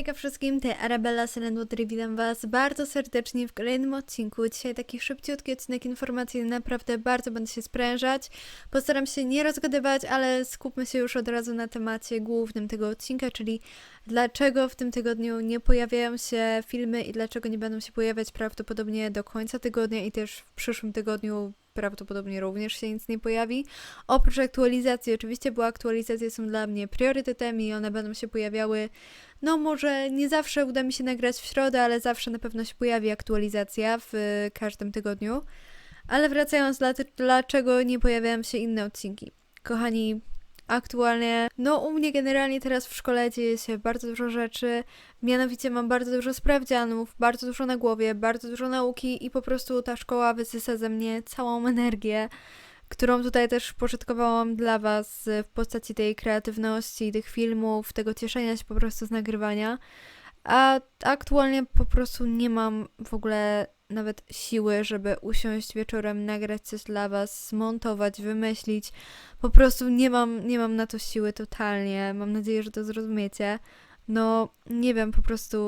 Hejka wszystkim, to Arabella Silentwater witam was bardzo serdecznie w kolejnym odcinku. Dzisiaj taki szybciutki odcinek informacyjny, naprawdę bardzo będę się sprężać. Postaram się nie rozgadywać, ale skupmy się już od razu na temacie głównym tego odcinka, czyli dlaczego w tym tygodniu nie pojawiają się filmy i dlaczego nie będą się pojawiać prawdopodobnie do końca tygodnia i też w przyszłym tygodniu prawdopodobnie również się nic nie pojawi. Oprócz aktualizacji, oczywiście, bo aktualizacje są dla mnie priorytetem i one będą się pojawiały no może nie zawsze uda mi się nagrać w środę, ale zawsze na pewno się pojawi aktualizacja w każdym tygodniu. Ale wracając, dla, dlaczego nie pojawiają się inne odcinki? Kochani, aktualnie, no u mnie generalnie teraz w szkole dzieje się bardzo dużo rzeczy, mianowicie mam bardzo dużo sprawdzianów, bardzo dużo na głowie, bardzo dużo nauki i po prostu ta szkoła wysysa ze mnie całą energię którą tutaj też pożytkowałam dla Was w postaci tej kreatywności, tych filmów, tego cieszenia się po prostu z nagrywania. A aktualnie po prostu nie mam w ogóle nawet siły, żeby usiąść wieczorem, nagrać coś dla Was, zmontować, wymyślić. Po prostu nie mam, nie mam na to siły totalnie. Mam nadzieję, że to zrozumiecie. No, nie wiem po prostu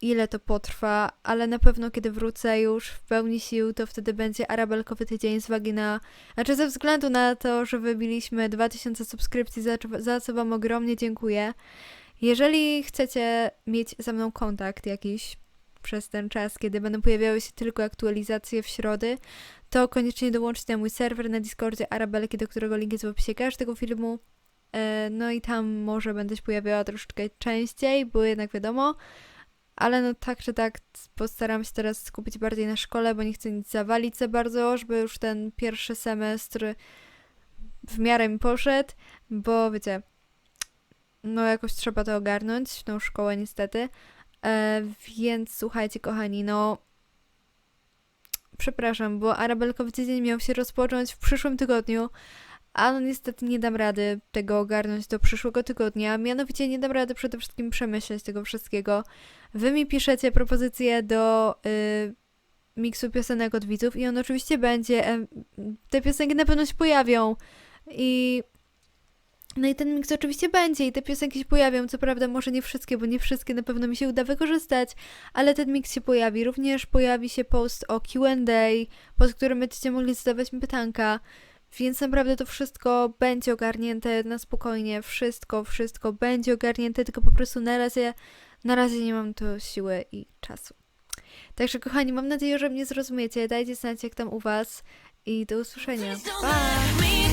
ile to potrwa, ale na pewno kiedy wrócę już w pełni sił, to wtedy będzie arabelkowy tydzień z uwagi na... Znaczy ze względu na to, że wybiliśmy 2000 subskrypcji, za, za co Wam ogromnie dziękuję. Jeżeli chcecie mieć ze mną kontakt jakiś przez ten czas, kiedy będą pojawiały się tylko aktualizacje w środy, to koniecznie dołączcie na mój serwer na Discordzie Arabelki, do którego link jest w opisie każdego filmu. E, No i tam może będę się pojawiała troszeczkę częściej, bo jednak wiadomo. Ale no tak czy tak postaram się teraz skupić bardziej na szkole, bo nie chcę nic zawalić za bardzo, żeby już ten pierwszy semestr w miarę mi poszedł, bo wiecie, no jakoś trzeba to ogarnąć, tą szkołę niestety. E, więc słuchajcie kochani, no przepraszam, bo Arabelkowy tydzień miał się rozpocząć w przyszłym tygodniu, a no niestety nie dam rady tego ogarnąć do przyszłego tygodnia. Mianowicie nie dam rady przede wszystkim przemyśleć tego wszystkiego. Wy mi piszecie propozycje do y, miksu piosenek od widzów i on oczywiście będzie. te piosenki na pewno się pojawią. I no i ten miks oczywiście będzie i te piosenki się pojawią. Co prawda może nie wszystkie, bo nie wszystkie na pewno mi się uda wykorzystać, ale ten miks się pojawi. Również pojawi się post o Q&A, pod którym będziecie mogli zadawać mi pytanka. Więc naprawdę to wszystko będzie ogarnięte na spokojnie, wszystko, wszystko będzie ogarnięte, tylko po prostu na razie, na razie nie mam to siły i czasu. Także kochani, mam nadzieję, że mnie zrozumiecie. Dajcie znać jak tam u was i do usłyszenia. Please